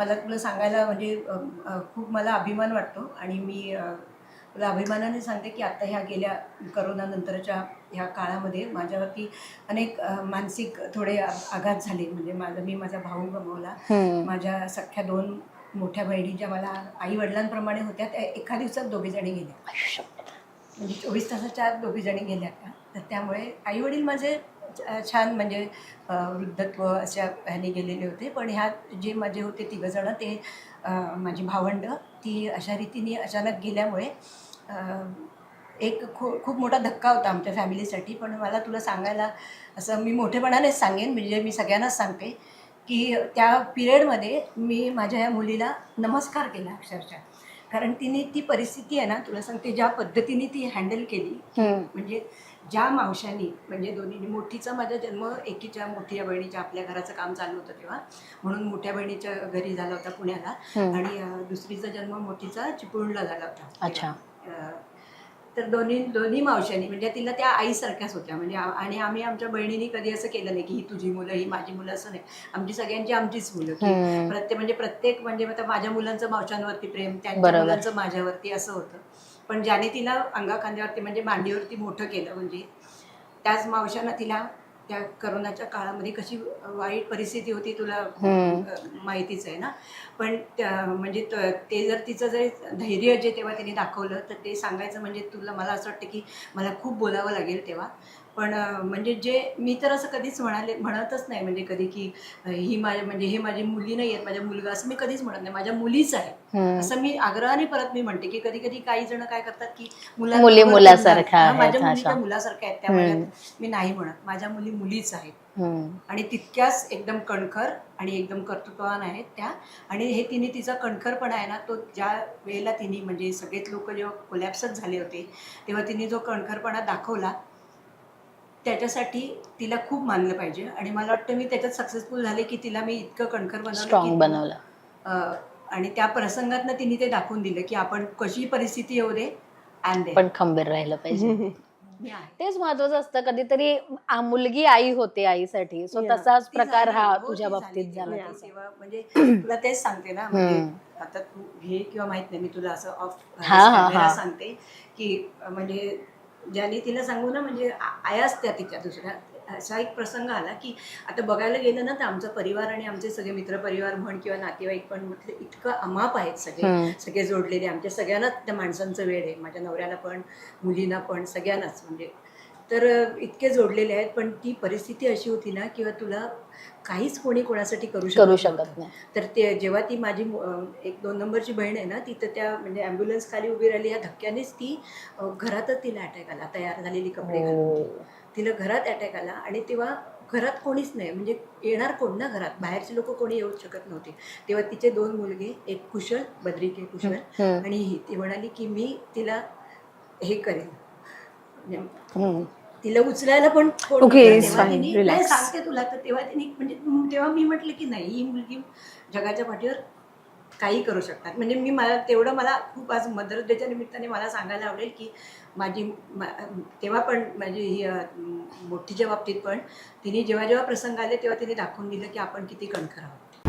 मला तुला सांगायला म्हणजे खूप मला अभिमान वाटतो. आणि मी तुला अभिमानाने सांगते की आता ह्या गेल्या करोनानंतरच्या ह्या काळामध्ये माझ्यावरती अनेक मानसिक थोडे आघात झाले. म्हणजे माझा मी माझा भाऊ गमावला. माझ्या सख्या दोन मोठ्या बहिणी ज्या मला आई वडिलांप्रमाणे होत्या त्या एका दिवसात दोघी जणी गेल्या. म्हणजे चोवीस तासाच्या आत दोघी जणी गेल्या त्या. तर त्यामुळे आई वडील माझे छान म्हणजे वृद्धत्व अशा ह्याने गेलेले होते. पण ह्या जे माझे होते तिघंजणं ते माझी भावंड ती अशा रीतीने अचानक गेल्यामुळे एक खू खूप मोठा धक्का होता आमच्या फॅमिलीसाठी. पण मला तुला सांगायला असं मी मोठेपणानेच सांगेन म्हणजे मी सगळ्यांनाच सांगते की त्या पिरियडमध्ये मी माझ्या या मुलीला नमस्कार केला अक्षरशः. कारण तिने ती परिस्थिती आहे ना तुला सांगते ज्या पद्धतीने ती हँडल केली. म्हणजे ज्या मावशांनी म्हणजे दोन्ही मोठीचा माझा जन्म एकीच्या मोठ्या बहिणीच्या आपल्या घराचं काम चालू होतं तेव्हा म्हणून मोठ्या बहिणीच्या घरी झाला होता पुण्याला. आणि दुसरीचा जन्म मोठीचा चिपळूणला झाला होता अच्छा. तर दोन्ही दोन्ही मावशांनी म्हणजे तिला त्या आईसारख्याच होत्या म्हणजे आणि आम्ही आमच्या बहिणीनी कधी असं केलं नाही की ही तुझी मुलं ही माझी मुलं असं नाही आमची सगळ्यांची आमचीच मुलं. प्रत्येक म्हणजे प्रत्येक म्हणजे माझ्या मुलांचं मावशांवरती प्रेम त्यांच्या. मुलांचं माझ्यावरती असं होतं पण ज्याने तिला अंगा खांद्यावरती म्हणजे मांडीवरती मोठं केलं म्हणजे त्याच मावशानं तिला त्या करोनाच्या काळामध्ये कशी वाईट परिस्थिती होती तुला माहितीच आहे ना. पण त्या- म्हणजे त- ते जर तिचं जे धैर्य जे तेव्हा तिने दाखवलं तर ते सांगायचं म्हणजे तुला मला असं वाटतं की मला खूप बोलावं लागेल तेव्हा. पण म्हणजे जे मी तर असं कधीच म्हणाले म्हणतच नाही म्हणजे कधी की ही माझ्या म्हणजे हे माझी मुली नाही आहेत माझ्या मुलगा असं मी कधीच म्हणत नाही माझ्या मुलीच आहे. असं मी आग्रहाने परत मी म्हणते की कधी कधी काही जण काय करतात की मुला- मुली आहेत, माझ्या मुली अशा. त्या मुलासारख्या आहेत त्यामुळे. मी नाही म्हणत माझ्या मुली मुलीच आहेत. आणि तितक्याच एकदम कणखर आणि एकदम कर्तृत्ववान आहेत त्या आणि हे तिने तिचा कणखरपणा आहे ना तो ज्या वेळेला तिने म्हणजे सगळेच लोक जेव्हा कोलॅप्सच झाले होते तेव्हा तिने जो कणखरपणा दाखवला त्याच्यासाठी तिला खूप मानलं पाहिजे. आणि मला वाटतं मी त्याच्यात सक्सेसफुल झाले की तिला मी इतकं कणखर बनवलं बनवलं. आणि त्या प्रसंगातनं तिने ते दाखवून दिलं की आपण कशी परिस्थिती येऊ दे पण खंबीर राहिलं पाहिजे. तेच महत्वाचं असतं कधीतरी मुलगी आई होते आईसाठी. सो. तसाच ती प्रकार हा हो, तुझ्या बाबतीत झाली. म्हणजे तुला तेच सांगते ना म्हणजे. आता तू घे किंवा माहीत नाही मी तुला असं ऑफ. सांगते की म्हणजे ज्याने तिला सांगू ना म्हणजे आ- आयाच त्या तिच्या दुसऱ्या असा एक प्रसंग आला की आता बघायला गेलं ना तर आमचा परिवार आणि आमचे सगळे मित्रपरिवार म्हण किंवा नातेवाईक पण म्हटलं इतकं अमाप आहेत सगळे. सगळे जोडलेले आमच्या सगळ्यांनाच त्या माणसांचं वेळ आहे माझ्या नवऱ्याला पण मुलींना पण सगळ्यांनाच म्हणजे तर इतके जोडलेले आहेत पण ती परिस्थिती अशी होती ना किंवा तुला काहीच कोणी कोणासाठी करू शकत करू. शकत नाही तर ते जेव्हा ती माझी एक दोन नंबरची बहीण आहे ना ती तर त्या म्हणजे ॲम्ब्युलन्स खाली उभी राहिली या धक्क्यानेच ती घरातच तिला अटॅक आला तयार झालेली कपडे घालून हो. तिला घरात अटॅक आला आणि तेव्हा घरात कोणीच नाही म्हणजे येणार कोण ना घरात बाहेरचे लोक कोणी येऊ शकत नव्हते तेव्हा तिचे दोन मुलगे एक कुशल बद्रिके कुशल. आणि ही ती म्हणाली की मी तिला हे करेन म्हणजे. तिला उचलायला पण कोण Okay, नव्हतं. it's तेव्हा fine, तिने- relax. नाही, सांगते तुला तर तेव्हा तिने म्हणजे तेव्हा मी म्हटलं की नाही ही मुलगी जगाच्या पाठीवर काही करू शकतात म्हणजे मी मला तेवढं मला खूप आज मदर डेच्या निमित्ताने मला सांगायला आवडेल की माझी मा- तेव्हा पण माझी ही अ, मोठीच्या बाबतीत पण तिने जेव्हा जेव्हा प्रसंग आले तेव्हा तिने दाखवून दिलं की आपण किती कणखर आहोत